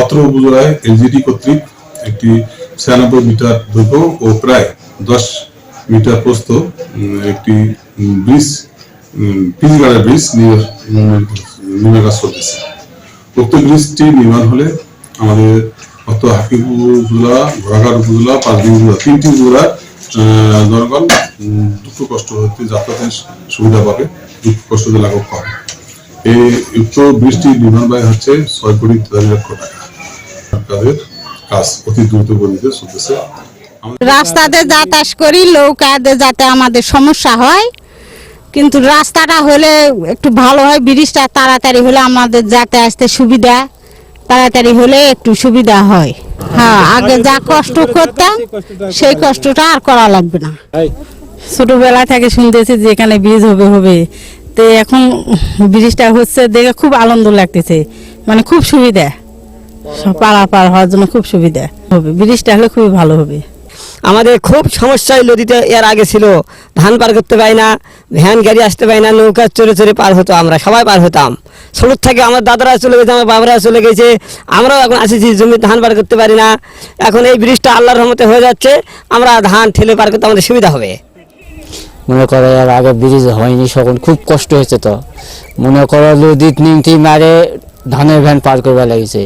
অত্র উপজেলায় এলজিডি কর্তৃক একটি ছিয়ানব্বই মিটার দৈর্ঘ্য ও প্রায় দশ মিটার প্রস্থ উম, একটি ব্রিজ পিচগাড়ের ব্রিজ নির্মাণ কাজ চলতেছে। উক্ত ব্রিজটি নির্মাণ হলে আমাদের অত হাকিমপুর উপজেলা ঘোড়াঘাট উপজেলা পাঁচদিন উপজেলা তিনটি উপজেলার জনগণ দুঃখ কষ্ট হতে যাতায়াতের সুবিধা পাবে দুঃখ কষ্ট লাঘব পাবে। এই উক্ত ব্রিজটি নির্মাণ ব্যয় হচ্ছে ছয় কোটি তেতাল্লিশ লক্ষ টাকা। কাজের কাজ অতি দ্রুত গতিতে চলতেছে। রাস্তাতে যাতায়াত করি নৌকাতে যাতে আমাদের সমস্যা হয়। কিন্তু রাস্তাটা হলে একটু ভালো হয় ব্রিজটা তাড়াতাড়ি হলে আমাদের যাতে আসতে সুবিধা তাড়াতাড়ি হলে একটু সুবিধা হয়। হ্যাঁ আগে যা কষ্ট করতাম সেই কষ্টটা আর করা লাগবে না। ছোটবেলা থেকে শুনতেছি যে এখানে ব্রিজ হবে হবে। তো এখন ব্রিজটা হচ্ছে দেখে খুব আনন্দ লাগতেছে মানে খুব সুবিধা। পারাপার হওয়ার জন্য খুব সুবিধা হবে। ব্রিজটা হলে খুবই ভালো হবে। আমাদের খুব সমস্যা এই নদীতে এর আগে ছিল। ধান পার করতে পারি না ভ্যান গাড়ি আসতে পারি না নৌকা চড়ে চড়ে পার হতো আমরা সবাই পার হতাম। ছোটোর থেকে আমার দাদারা চলে গেছে আমার বাবারা চলে গেছে আমরাও এখন আসেছি জমি ধান পার করতে পারি না। এখন এই ব্রিজটা আল্লাহর রহমতে হয়ে যাচ্ছে আমরা ধান ঠেলে পার করতে আমাদের সুবিধা হবে। মনে করো এর আগে ব্রিজ হয়নি তখন খুব কষ্ট হয়েছে তো। মনে করো নদীত নিংটি মারে ধানের ভ্যান পার করবে লাগিছে।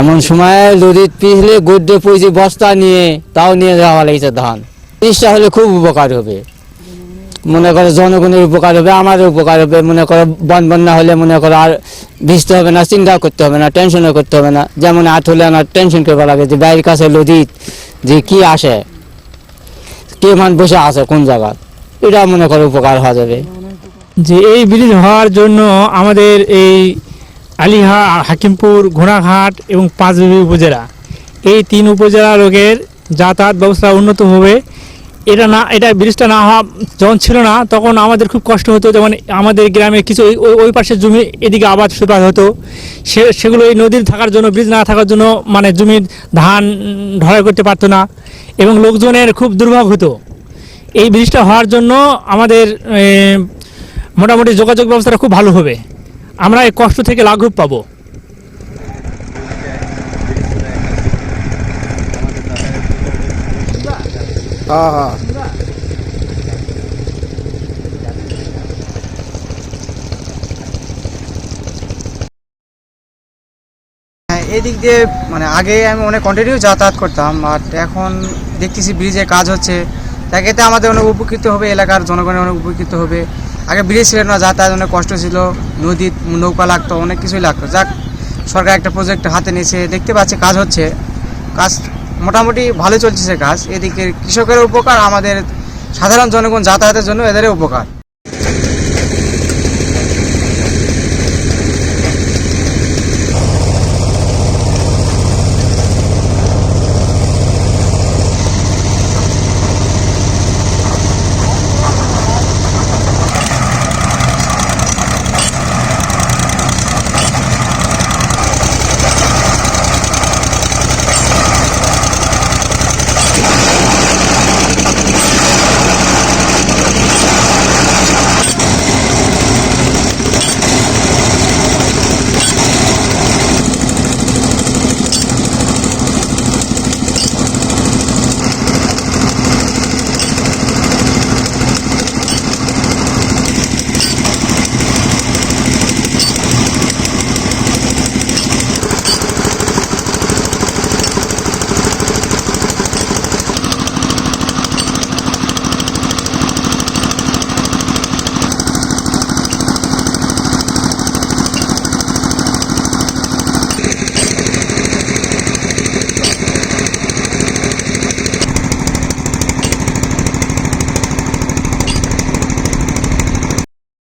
এমন সময় নদীত পিছলে গদ্যে পড়েছি বস্তা নিয়ে, তাও নিয়ে যাওয়া লাগছে ধান। ব্রিজটা হলে খুব উপকার হবে। মনে করো জনগণের উপকার হবে আমাদের উপকার হবে। মনে করো বন বন্যা হলে মনে করো আর ভিজতে হবে না চিন্তা করতে হবে না, টেনশনও করতে হবে না। যেমন হাত হলে আমার টেনশন করবে লাগে যে, বাইরের কাছে নদীত যে কি আসে, কে মান বসে আছে, কোন জায়গা এটা মনে করো উপকার হওয়া যাবে। যে এই ব্রিজ হওয়ার জন্য আমাদের এই আলিহা, হাকিমপুর, ঘোড়াঘাট এবং পাঁচবিবি উপজেলা। এই তিন উপজেলা লোকের যাতায়াত ব্যবস্থা উন্নত হবে। এটা না, এটা ব্রিজটা না হওয়া যখন ছিল না, তখন আমাদের খুব কষ্ট হতো। যেমন আমাদের গ্রামে কিছু ওই- ওই- পাশের জমি, এদিকে আবাদ সুবাদ হতো। সে, সেগুলো এই নদীর থাকার জন্য, ব্রিজ না থাকার জন্য মানে জমির ধান ঢলাই করতে পারতো না এবং লোকজনের খুব দুর্ভোগ হতো। এই ব্রিজটা হওয়ার জন্য আমাদের মোটামুটি যোগাযোগ ব্যবস্থাটা খুব ভালো হবে। আমরা এই কষ্ট থেকে লাঘব পাবো। হ্যাঁ এদিক দিয়ে মানে আগে আমি অনেক কন্টিনিউ যাতায়াত করতাম আর এখন দেখতেছি ব্রিজে কাজ হচ্ছে। তাকেতে আমাদের অনেক উপকৃত হবে, এলাকার জনগণের অনেক উপকৃত হবে। আগে ব্রিজ ছিল না যাতায়াত অনেক কষ্ট ছিল, নদী, নৌকা লাগতো, অনেক কিছুই লাগতো। যাক, সরকার একটা প্রজেক্ট হাতে নিয়েছে, দেখতে পাচ্ছে কাজ হচ্ছে। কাজ মোটামুটি ভালো চলছে কাজ। এদিকে কৃষকের উপকার, আমাদের সাধারণ জনগণ যাতায়াতের জন্য এদেরও উপকার।